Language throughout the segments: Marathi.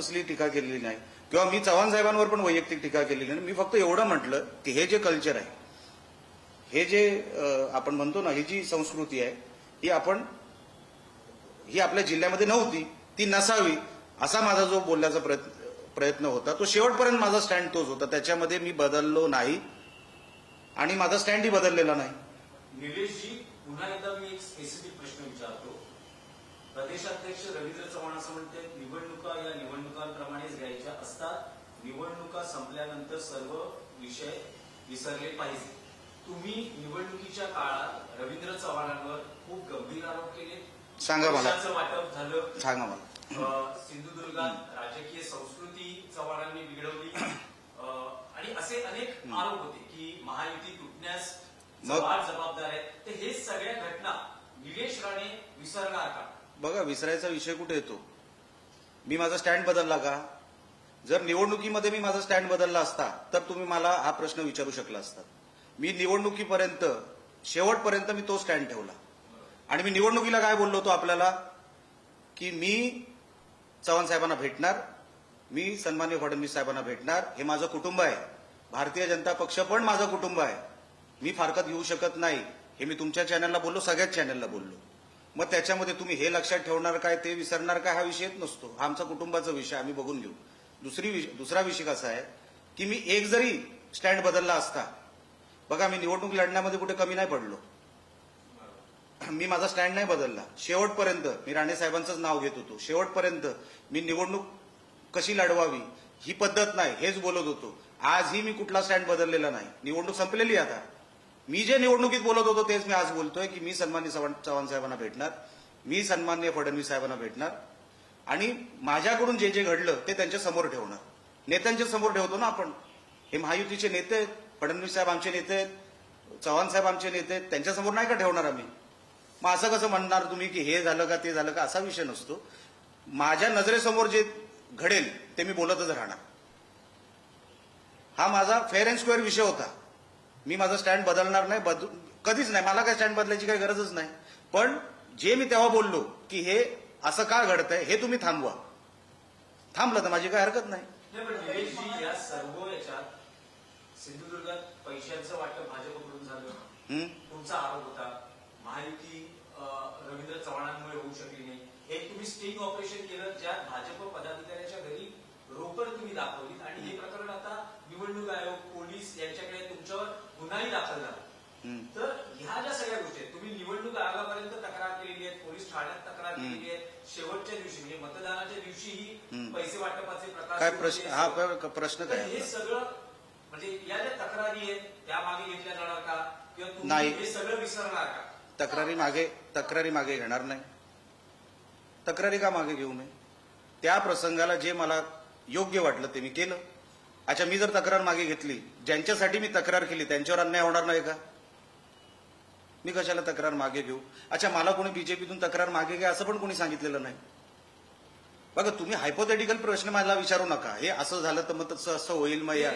कसली टीका केलेली नाही. किंवा मी चव्हाण साहेबांवर पण वैयक्तिक टीका केलेली नाही. मी फक्त एवढं म्हटलं की हे जे कल्चर आहे हे जे आपण म्हणतो ना ही जी संस्कृती आहे ही आपण ही आपल्या जिल्ह्यामध्ये नव्हती ती नसावी असा माझा जो बोलण्याचा प्रयत्न प्रयत्न होता तो शेवटपर्यंत माझा स्टँड तोच होता. त्याच्यामध्ये मी बदललो नाही आणि माझा स्टँडही बदललेला नाही. निलेशजी पुन्हा एकदा मी एक स्पेसिफिक प्रश्न विचारतो. प्रदेशाध्यक्ष रवींद्र चव्हाण असं म्हणते निवडणुका या निवडणुकांप्रमाणेच घ्यायच्या असतात. निवडणुका संपल्यानंतर सर्व विषय विसरले पाहिजे तुम्ही निवडणुकीच्या काळात रवींद्र चव्हाणांवर खूप गंभीर आरोप केले. सांगा मला. वाटप झालं. सांगा मला. सिंधुदुर्गात राजकीय संस्कृती चव्हाणांनी बिघडवली. आणि असे अनेक आरोप होते की महायुती तुटण्यास जबाबदार आहेत तर हे सगळ्या घटना निलेश राणे विसरणार का? बघा विसरायचा विषय कुठे येतो? मी माझा स्टँड बदलला का? जर निवडणुकीमध्ये मी माझा स्टँड बदलला असता तर तुम्ही मला हा प्रश्न विचारू शकला असता. मी निवडणुकीपर्यंत शेवटपर्यंत मी तो स्टँड ठेवला. आणि मी निवडणुकीला काय बोललो होतो आपल्याला? की मी चव्हाण साहेबांना भेटणार मी सन्मान्य फडणवीस साहेबांना भेटणार हे माझं कुटुंब आहे. भारतीय जनता पक्ष पण माझं कुटुंब आहे. मी फारकत घेऊ शकत नाही. हे मी तुमच्या चॅनलला बोललो सगळ्याच चॅनलला बोललो. मग त्याच्यामध्ये तुम्ही हे लक्षात ठेवणार काय ते विसरणार काय हा विषयच नसतो. हा आमचा कुटुंबाचा विषय आम्ही बघून घेऊ. दुसरी विषय दुसरा विषय कसा आहे की मी एक जरी स्टँड बदलला असता बघा मी निवडणूक लढण्यामध्ये कुठे कमी नाही पडलो. मी माझा स्टँड नाही बदलला. शेवटपर्यंत मी राणे साहेबांचंच नाव घेत होतो. शेवटपर्यंत मी निवडणूक कशी लढवावी ही पद्धत नाही हेच बोलत होतो. आजही मी कुठला स्टँड बदललेला नाही. निवडणूक संपलेली आहे आता. मी जे निवडणुकीत बोलत होतो तेच मी आज बोलतोय की मी सन्मान्य चव्हाण साहेबांना भेटणार. मी सन्मान्य फडणवीस साहेबांना भेटणार. आणि माझ्याकडून जे जे घडलं ते त्यांच्यासमोर ठेवणार. नेत्यांच्या समोर ठेवतो ना आपण. हे महायुतीचे नेते आहेत फडणवीस साहेब आमचे नेते आहेत चव्हाण साहेब आमचे नेते आहेत त्यांच्यासमोर नाही का ठेवणार आम्ही? मग असं कसं म्हणणार तुम्ही की हे झालं का ते झालं का असा विषय नसतो. माझ्या नजरेसमोर जे घडेल ते मी बोलतच राहणार. हा माझा फेअर अँड स्क्वेअर विषय होता. मी माझा स्टँड बदलणार नाही बदल कधीच नाही. मला काय स्टँड बदलायची काही गरजच नाही. पण जे मी तेव्हा बोललो की हे असं का घडतंय हे तुम्ही थांबवा. थांबलं तर माझी काही हरकत नाही. या सर्व याच्यात सिंधुदुर्गात पैशांचं वाटप भाजपकडून झालं. हं? तुमचा आरोप होता. महायुती रवींद्र चव्हाणांमुळे होऊ शकली नाही. हे तुम्ही स्टिंग ऑपरेशन केलं ज्यात भाजप पदाधिकाऱ्याच्या घरी रोकड तुम्ही दाखवलीत. आणि हे प्रकरण आता निवडणूक आयोग पोलीस यांच्याकडे तुमच्यावर गुन्हाही दाखल झाला. तर ह्या ज्या सगळ्या गोष्टी आहेत तुम्ही निवडणूक आयोगापर्यंत तक्रार केलेली आहे पोलीस ठाण्यात तक्रार. केलेली आहे शेवटच्या दिवशी म्हणजे मतदानाच्या दिवशीही हं. पैसे वाटपाचे प्रकार काय प्रश्न. हा प्रश्न काय हे? सगळं म्हणजे या ज्या तक्रारी आहेत त्या मागे घेतल्या जाणार का किंवा तुम्ही. हे सगळं विसरणार का तक्रारी मागे तक्रारी मागे घेणार नाही तक्रारी का मागे घेऊ नये त्या प्रसंगाला जे मला योग्य वाटलं ते मी केलं अच्छा मी जर तक्रार मागे घेतली ज्यांच्यासाठी मी तक्रार केली त्यांच्यावर अन्याय होणार नाही का? मी कशाला तक्रार मागे घेऊ? अच्छा मला कोणी बीजेपीतून तक्रार मागे घ्या असं पण कोणी सांगितलेलं नाही. बघा तुम्ही हायपोथेटिकल प्रश्न मला विचारू नका. हे असं झालं तर मग तसं असं होईल मग या.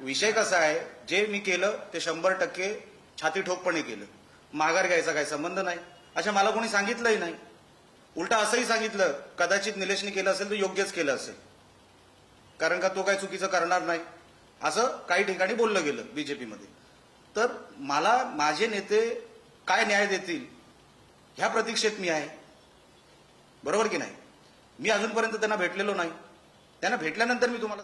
विषय कसा आहे? जे मी केलं ते शंभर टक्के छाती ठोकपणे केलं. माघार घ्यायचा काही संबंध नाही. अच्छा मला कोणी सांगितलंही नाही. उलटा असंही सांगितलं कदाचित निलेशने केलं असेल तर योग्यच केलं असेल. कारण का तो काही चुकीचं करणार नाही? असं काही ठिकाणी बोललं गेलं बीजेपीमध्ये. तर मला माझे नेते काय न्याय देतील ह्या प्रतीक्षेत मी आहे. बरोबर की नाही? मी अजूनपर्यंत त्यांना भेटलेलो नाही. त्यांना भेटल्यानंतर मी तुम्हाला